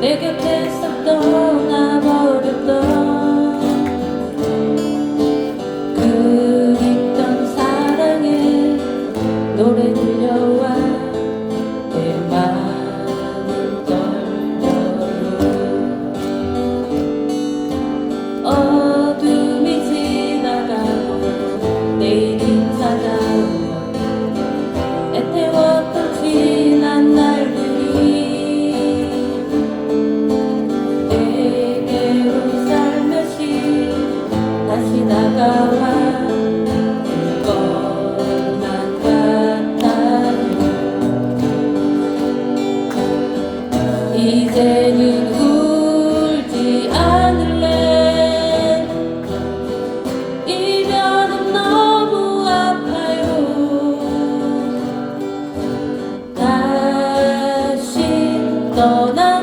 내 곁에서 떠나버렸던 그 있던 사랑의 노래들. 이제는 울지 않을래. 이별은 너무 아파요. 다시 떠나